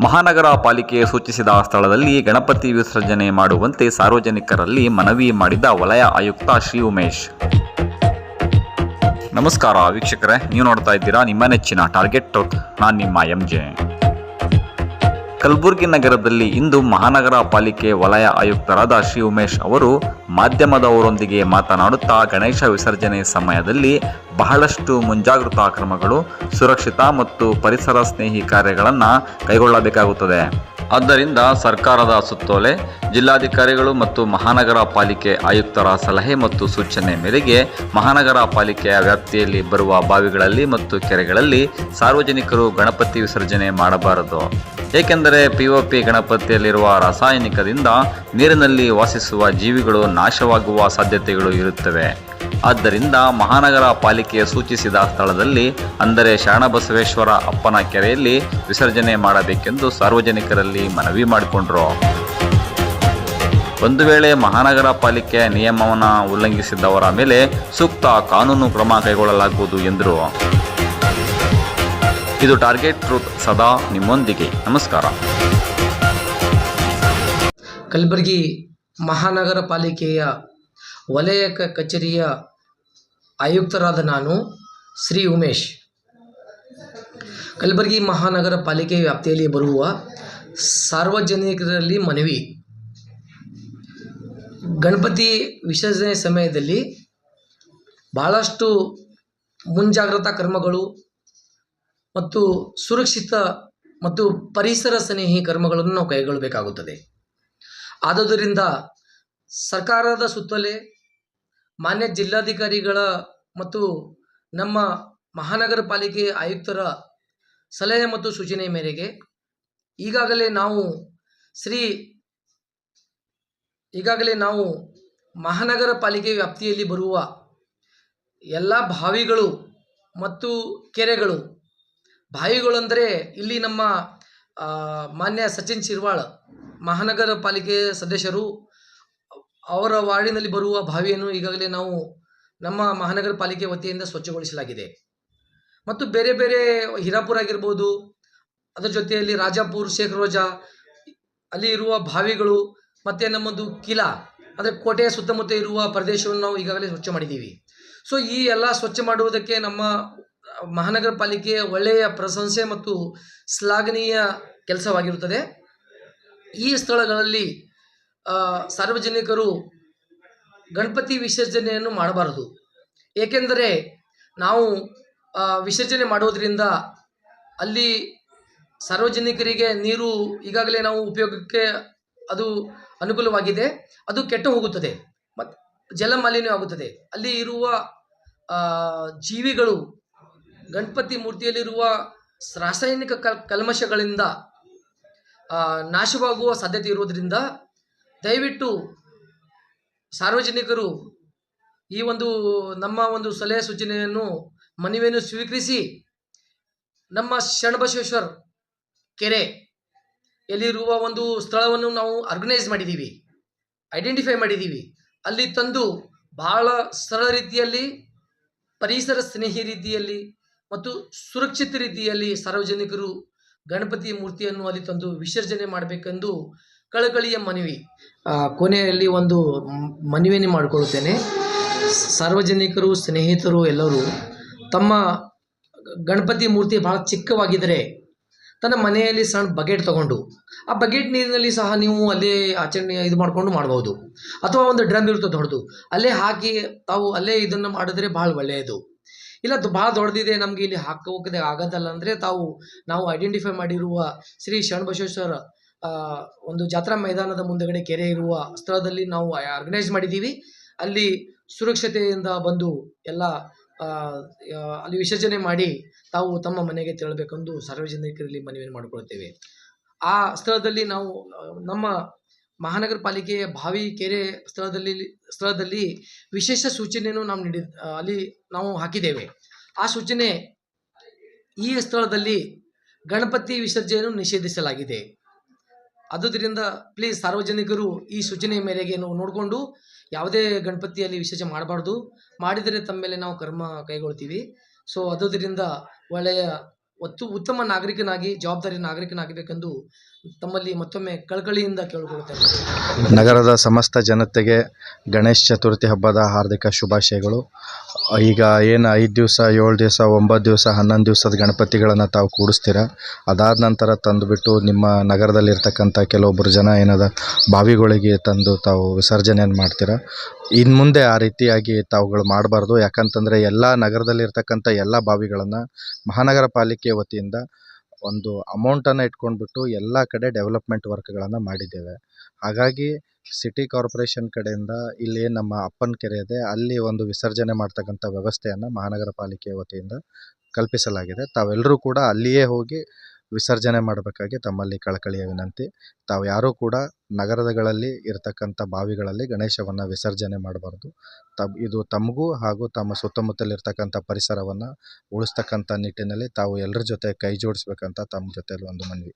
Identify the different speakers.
Speaker 1: ಮಹಾನಗರ ಪಾಲಿಕೆ ಸೂಚಿಸಿದ ಸ್ಥಳದಲ್ಲಿ ಗಣಪತಿ ವಿಸರ್ಜನೆ ಮಾಡುವಂತೆ ಸಾರ್ವಜನಿಕರಲ್ಲಿ ಮನವಿ ಮಾಡಿದ ವಲಯ ಆಯುಕ್ತ ಶ್ರೀ ಉಮೇಶ್. ನಮಸ್ಕಾರ ವೀಕ್ಷಕರೇ, ನೀವು ನೋಡ್ತಾ ಇದ್ದೀರಾ ನಿಮ್ಮ ನೆಚ್ಚಿನ ಟಾರ್ಗೆಟ್ ಟ್ರಕ್ ನಾನು ನಿಮ್ಮ ಎಂ ಜೆ. ಕಲಬುರಗಿ ನಗರದಲ್ಲಿ ಇಂದು ಮಹಾನಗರ ಪಾಲಿಕೆ ವಲಯ ಆಯುಕ್ತರಾದ ಶ್ರೀ ಉಮೇಶ್ ಅವರು ಮಾಧ್ಯಮದವರೊಂದಿಗೆ ಮಾತನಾಡುತ್ತಾ ಗಣೇಶ ವಿಸರ್ಜನೆ ಸಮಯದಲ್ಲಿ ಬಹಳಷ್ಟು ಮುಂಜಾಗ್ರತಾ ಕ್ರಮಗಳು, ಸುರಕ್ಷಿತ ಮತ್ತು ಪರಿಸರ ಸ್ನೇಹಿ ಕಾರ್ಯಗಳನ್ನು ಕೈಗೊಳ್ಳಬೇಕಾಗುತ್ತದೆ. ಆದ್ದರಿಂದ ಸರ್ಕಾರದ ಸುತ್ತೋಲೆ, ಜಿಲ್ಲಾಧಿಕಾರಿಗಳು ಮತ್ತು ಮಹಾನಗರ ಪಾಲಿಕೆ ಆಯುಕ್ತರ ಸಲಹೆ ಮತ್ತು ಸೂಚನೆ ಮೇರೆಗೆ ಮಹಾನಗರ ಪಾಲಿಕೆಯ ವ್ಯಾಪ್ತಿಯಲ್ಲಿ ಬರುವ ಬಾವಿಗಳಲ್ಲಿ ಮತ್ತು ಕೆರೆಗಳಲ್ಲಿ ಸಾರ್ವಜನಿಕರು ಗಣಪತಿ ವಿಸರ್ಜನೆ ಮಾಡಬಾರದು. ಏಕೆಂದರೆ ಪಿಒಪಿ ಗಣಪತಿಯಲ್ಲಿರುವ ರಾಸಾಯನಿಕದಿಂದ ನೀರಿನಲ್ಲಿ ವಾಸಿಸುವ ಜೀವಿಗಳು ನಾಶವಾಗುವ ಸಾಧ್ಯತೆಗಳು ಇರುತ್ತವೆ. ಆದ್ದರಿಂದ ಮಹಾನಗರ ಪಾಲಿಕೆ ಸೂಚಿಸಿದ ಸ್ಥಳದಲ್ಲಿ ಅಂದರೆ ಶರಣಬಸವೇಶ್ವರ ಅಪ್ಪನ ಕೆರೆಯಲ್ಲಿ ವಿಸರ್ಜನೆ ಮಾಡಬೇಕೆಂದು ಸಾರ್ವಜನಿಕರಲ್ಲಿ ಮನವಿ ಮಾಡಿಕೊಂಡರು. ಒಂದು ವೇಳೆ ಮಹಾನಗರ ಪಾಲಿಕೆ ನಿಯಮವನ್ನು ಉಲ್ಲಂಘಿಸಿದವರ ಮೇಲೆ ಸೂಕ್ತ ಕಾನೂನು ಕ್ರಮ ಕೈಗೊಳ್ಳಲಾಗುವುದು ಎಂದರು. ಇದು ಟಾರ್ಗೆಟ್ ಟ್ರೂತ್ ಸದಾ ನಿಮ್ಮೊಂದಿಗೆ. ನಮಸ್ಕಾರ.
Speaker 2: ಕಲಬುರಗಿ ಮಹಾನಗರ ಪಾಲಿಕೆಯ ವಲಯ ಕಚೇರಿಯ ಆಯುಕ್ತರಾದ ನಾನು ಶ್ರೀ ಉಮೇಶ್. ಕಲಬುರಗಿ ಮಹಾನಗರ ಪಾಲಿಕೆ ವ್ಯಾಪ್ತಿಯಲ್ಲಿ ಬರುವ ಸಾರ್ವಜನಿಕರಲ್ಲಿ ಮನವಿ. ಗಣಪತಿ ವಿಸರ್ಜನೆ ಸಮಯದಲ್ಲಿ ಭಾಳಷ್ಟು ಮುಂಜಾಗ್ರತಾ ಕ್ರಮಗಳು ಮತ್ತು ಸುರಕ್ಷಿತ ಮತ್ತು ಪರಿಸರ ಸ್ನೇಹಿ ಕ್ರಮಗಳನ್ನು ನಾವು ಕೈಗೊಳ್ಳಬೇಕಾಗುತ್ತದೆ. ಆದುದರಿಂದ ಸರ್ಕಾರದ ಸುತ್ತಲೇ ಮಾನ್ಯ ಜಿಲ್ಲಾಧಿಕಾರಿಗಳ ಮತ್ತು ನಮ್ಮ ಮಹಾನಗರ ಪಾಲಿಕೆ ಆಯುಕ್ತರ ಸಲಹೆ ಮತ್ತು ಸೂಚನೆ ಮೇರೆಗೆ ಈಗಾಗಲೇ ನಾವು ಶ್ರೀ ಈಗಾಗಲೇ ನಾವು ಮಹಾನಗರ ಪಾಲಿಕೆ ವ್ಯಾಪ್ತಿಯಲ್ಲಿ ಬರುವ ಎಲ್ಲ ಬಾವಿಗಳು ಮತ್ತು ಕೆರೆಗಳು, ಬಾವಿಗಳು ಅಂದರೆ ಇಲ್ಲಿ ನಮ್ಮ ಮಾನ್ಯ ಸಚಿನ್ ಶಿರ್ವಾಳ್ ಮಹಾನಗರ ಪಾಲಿಕೆ ಸದಸ್ಯರು ಅವರ ವಾರ್ಡಿನಲ್ಲಿ ಬರುವ ಬಾವಿಯನ್ನು ಈಗಾಗಲೇ ನಾವು ನಮ್ಮ ಮಹಾನಗರ ಪಾಲಿಕೆ ವತಿಯಿಂದ ಸ್ವಚ್ಛಗೊಳಿಸಲಾಗಿದೆ. ಮತ್ತು ಬೇರೆ ಬೇರೆ ಹಿರಾಪುರ ಆಗಿರ್ಬೋದು, ಅದರ ಜೊತೆಯಲ್ಲಿ ರಾಜಾಪುರ್ ಶೇಖ್ ರೋಜಾ ಅಲ್ಲಿ ಇರುವ ಬಾವಿಗಳು, ಮತ್ತು ನಮ್ಮದು ಕಿಲಾ, ಅಂದರೆ ಕೋಟೆಯ ಸುತ್ತಮುತ್ತ ಇರುವ ಪ್ರದೇಶವನ್ನು ನಾವು ಈಗಾಗಲೇ ಸ್ವಚ್ಛ ಮಾಡಿದ್ದೀವಿ. ಸೊ ಈ ಎಲ್ಲ ಸ್ವಚ್ಛ ಮಾಡುವುದಕ್ಕೆ ನಮ್ಮ ಮಹಾನಗರ ಪಾಲಿಕೆಯ ಒಳ್ಳೆಯ ಪ್ರಶಂಸೆ ಮತ್ತು ಶ್ಲಾಘನೀಯ ಕೆಲಸವಾಗಿರುತ್ತದೆ. ಈ ಸ್ಥಳಗಳಲ್ಲಿ ಸಾರ್ವಜನಿಕರು ಗಣಪತಿ ವಿಸರ್ಜನೆಯನ್ನು ಮಾಡಬಾರದು. ಏಕೆಂದರೆ ನಾವು ವಿಸರ್ಜನೆ ಮಾಡೋದರಿಂದ ಅಲ್ಲಿ ಸಾರ್ವಜನಿಕರಿಗೆ ನೀರು ಈಗಾಗಲೇ ನಾವು ಉಪಯೋಗಕ್ಕೆ ಅದು ಅನುಕೂಲವಾಗಿದೆ. ಅದು ಕೆಟ್ಟು ಹೋಗುತ್ತದೆ. ಮತ್ತು ಜಲಮಾಲಿನ್ಯ ಆಗುತ್ತದೆ. ಅಲ್ಲಿ ಇರುವ ಜೀವಿಗಳು ಗಣಪತಿ ಮೂರ್ತಿಯಲ್ಲಿರುವ ರಾಸಾಯನಿಕ ಕಲ್, ಕಲ್ಮಶಗಳಿಂದ ನಾಶವಾಗುವ ಸಾಧ್ಯತೆ ಇರುವುದರಿಂದ ದಯವಿಟ್ಟು ಸಾರ್ವಜನಿಕರು ಈ ಒಂದು ನಮ್ಮ ಒಂದು ಸಲಹೆ ಸೂಚನೆಯನ್ನು ಮನವಿಯನ್ನು ಸ್ವೀಕರಿಸಿ ನಮ್ಮ ಶರಣಬಸವೇಶ್ವರ್ ಕೆರೆ ಎಲ್ಲಿರುವ ಒಂದು ಸ್ಥಳವನ್ನು ನಾವು ಆರ್ಗನೈಸ್ ಮಾಡಿದ್ದೀವಿ ಐಡೆಂಟಿಫೈ ಮಾಡಿದ್ದೀವಿ. ಅಲ್ಲಿ ತಂದು ಬಹಳ ಸರಳ ರೀತಿಯಲ್ಲಿ, ಪರಿಸರ ಸ್ನೇಹಿ ರೀತಿಯಲ್ಲಿ ಮತ್ತು ಸುರಕ್ಷಿತ ರೀತಿಯಲ್ಲಿ ಸಾರ್ವಜನಿಕರು ಗಣಪತಿ ಮೂರ್ತಿಯನ್ನು ಅಲ್ಲಿ ತಂದು ವಿಸರ್ಜನೆ ಮಾಡಬೇಕೆಂದು ಕಳಕಳಿಯ ಮನವಿ. ಕೊನೆಯಲ್ಲಿ ಒಂದು ಮನವಿಯನ್ನು ಮಾಡಿಕೊಳ್ಳುತ್ತೇನೆ. ಸಾರ್ವಜನಿಕರು ಸ್ನೇಹಿತರು ಎಲ್ಲರೂ ತಮ್ಮ ಗಣಪತಿ ಮೂರ್ತಿ ಬಹಳ ಚಿಕ್ಕವಾಗಿದ್ದರೆ ತನ್ನ ಮನೆಯಲ್ಲಿ ಸಣ್ಣ ಬಕೆಟ್ ತಗೊಂಡು ಆ ಬಕೆಟ್ ನೀರಿನಲ್ಲಿ ಸಹ ನೀವು ಅಲ್ಲೇ ಆಚರಣೆ ಇದು ಮಾಡಿಕೊಂಡು ಮಾಡ್ಬೋದು. ಅಥವಾ ಒಂದು ಡ್ರಮ್ ಇರುತ್ತೆ ದೊಡ್ಡದು ಅಲ್ಲೇ ಹಾಕಿ ತಾವು ಅಲ್ಲೇ ಇದನ್ನು ಮಾಡಿದ್ರೆ ಭಾಳ ಒಳ್ಳೆಯದು. ಇಲ್ಲ ಭಾಳ ದೊಡ್ಡದಿದೆ ನಮಗೆ ಇಲ್ಲಿ ಹಾಕೋಕೆ ಆಗೋದಲ್ಲ. ಅಂದರೆ ತಾವು ನಾವು ಐಡೆಂಟಿಫೈ ಮಾಡಿರುವ ಶ್ರೀ ಶರಣಬಸವೇಶ್ವರ ಆ, ಒಂದು ಜಾತ್ರಾ ಮೈದಾನದ ಮುಂದಗಡೆ ಕೆರೆ ಇರುವ ಸ್ಥಳದಲ್ಲಿ ನಾವು ಆರ್ಗನೈಸ್ ಮಾಡಿದ್ದೀವಿ. ಅಲ್ಲಿ ಸುರಕ್ಷತೆಯಿಂದ ಬಂದು ಎಲ್ಲ ಅಲ್ಲಿ ವಿಸರ್ಜನೆ ಮಾಡಿ ತಾವು ತಮ್ಮ ಮನೆಗೆ ತೆರಳಬೇಕೆಂದು ಸಾರ್ವಜನಿಕರಲ್ಲಿ ಮನವಿಯನ್ನು ಮಾಡಿಕೊಳ್ಳುತ್ತೇವೆ. ಆ ಸ್ಥಳದಲ್ಲಿ ನಾವು, ನಮ್ಮ ಮಹಾನಗರ ಪಾಲಿಕೆಯ ಬಾವಿ ಕೆರೆ ಸ್ಥಳದಲ್ಲಿ ಸ್ಥಳದಲ್ಲಿ ವಿಶೇಷ ಸೂಚನೆಯನ್ನು ನಾವು ನೀಡಿ, ಅಲ್ಲಿ ನಾವು ಹಾಕಿದ್ದೇವೆ. ಆ ಸೂಚನೆ ಈ ಸ್ಥಳದಲ್ಲಿ ಗಣಪತಿ ವಿಸರ್ಜನೆಯನ್ನು ನಿಷೇಧಿಸಲಾಗಿದೆ. ಆದುದರಿಂದ ಪ್ಲೀಸ್ ಸಾರ್ವಜನಿಕರು ಈ ಸೂಚನೆ ಮೇರೆಗೆ ನಾವು ನೋಡಿಕೊಂಡು ಯಾವುದೇ ಗಣಪತಿಯಲ್ಲಿ ವಿಸರ್ಜನೆ ಮಾಡಬಾರ್ದು. ಮಾಡಿದರೆ ತಮ್ಮ ಮೇಲೆ ನಾವು ಕರ್ಮ ಕೈಗೊಳ್ತೀವಿ. ಸೊ ಆದುದರಿಂದ ಒಳ್ಳೆಯ ಒತ್ತು ಉತ್ತಮ ನಾಗರಿಕನಾಗಿ, ಜವಾಬ್ದಾರಿ ನಾಗರಿಕನಾಗಬೇಕೆಂದು ತಮ್ಮಲ್ಲಿ ಮತ್ತೊಮ್ಮೆ ಕಳಕಳಿಯಿಂದ ಕೇಳಿಕೊಳ್ಳುತ್ತೇನೆ.
Speaker 3: ನಗರದ ಸಮಸ್ತ ಜನತೆಗೆ ಗಣೇಶ ಚತುರ್ಥಿ ಹಬ್ಬದ ಹಾರ್ದಿಕ ಶುಭಾಶಯಗಳು. ಈಗ ಏನು ಐದು ದಿವಸ, ಏಳು ದಿವಸ, ಒಂಬತ್ತು ದಿವಸ, ಹನ್ನೊಂದು ದಿವಸದ ಗಣಪತಿಗಳನ್ನು ತಾವು ಕೂಡಿಸ್ತೀರ? ಅದಾದ ನಂತರ ತಂದುಬಿಟ್ಟು ನಿಮ್ಮ ನಗರದಲ್ಲಿರ್ತಕ್ಕಂಥ ಕೆಲವೊಬ್ಬರು ಜನ ಏನದ ಬಾವಿಗಳಿಗೆ ತಂದು ತಾವು ವಿಸರ್ಜನೆಯನ್ನು ಮಾಡ್ತೀರ? ಇನ್ನು ಮುಂದೆ ಆ ರೀತಿಯಾಗಿ ತಾವುಗಳು ಮಾಡಬಾರ್ದು. ಯಾಕಂತಂದರೆ ಎಲ್ಲ ನಗರದಲ್ಲಿರ್ತಕ್ಕಂಥ ಎಲ್ಲ ಬಾವಿಗಳನ್ನು ಮಹಾನಗರ ಪಾಲಿಕೆ ವತಿಯಿಂದ ಒಂದು ಅಮೌಂಟನ್ನು ಇಟ್ಕೊಂಡ್ಬಿಟ್ಟು ಎಲ್ಲ ಕಡೆ ಡೆವಲಪ್ಮೆಂಟ್ ವರ್ಕ್ಗಳನ್ನು ಮಾಡಿದ್ದೇವೆ. ಹಾಗಾಗಿ ಸಿಟಿ ಕಾರ್ಪೊರೇಷನ್ ಕಡೆಯಿಂದ ಇಲ್ಲಿ ನಮ್ಮ ಅಪ್ಪನ ಕೆರೆ ಇದೆ. ಅಲ್ಲಿ ಒಂದು ವಿಸರ್ಜನೆ ಮಾಡ್ತಕ್ಕಂಥ ವ್ಯವಸ್ಥೆಯನ್ನು ಮಹಾನಗರ ಪಾಲಿಕೆ ವತಿಯಿಂದ ಕಲ್ಪಿಸಲಾಗಿದೆ. ತಾವೆಲ್ಲರೂ ಕೂಡ ಅಲ್ಲಿಯೇ ಹೋಗಿ ವಿಸರ್ಜನೆ ಮಾಡಬೇಕಾಗಿ ತಮ್ಮಲ್ಲಿ ಕಳಕಳಿಯ ವಿನಂತಿ. ತಾವು ಯಾರೂ ಕೂಡ ನಗರಗಳಲ್ಲಿ ಇರತಕ್ಕಂಥ ಬಾವಿಗಳಲ್ಲಿ ಗಣೇಶವನ್ನು ವಿಸರ್ಜನೆ ಮಾಡಬಾರ್ದು. ತಬ್ ಇದು ತಮಗೂ ಹಾಗೂ ತಮ್ಮ ಸುತ್ತಮುತ್ತಲಿರ್ತಕ್ಕಂಥ ಪರಿಸರವನ್ನು ಉಳಿಸ್ತಕ್ಕಂಥ ನಿಟ್ಟಿನಲ್ಲಿ ತಾವು ಎಲ್ಲರ ಜೊತೆ ಕೈ ಜೋಡಿಸ್ಬೇಕಂತ ತಮ್ಮ ಜೊತೆಯಲ್ಲಿ ಒಂದು ಮನವಿ.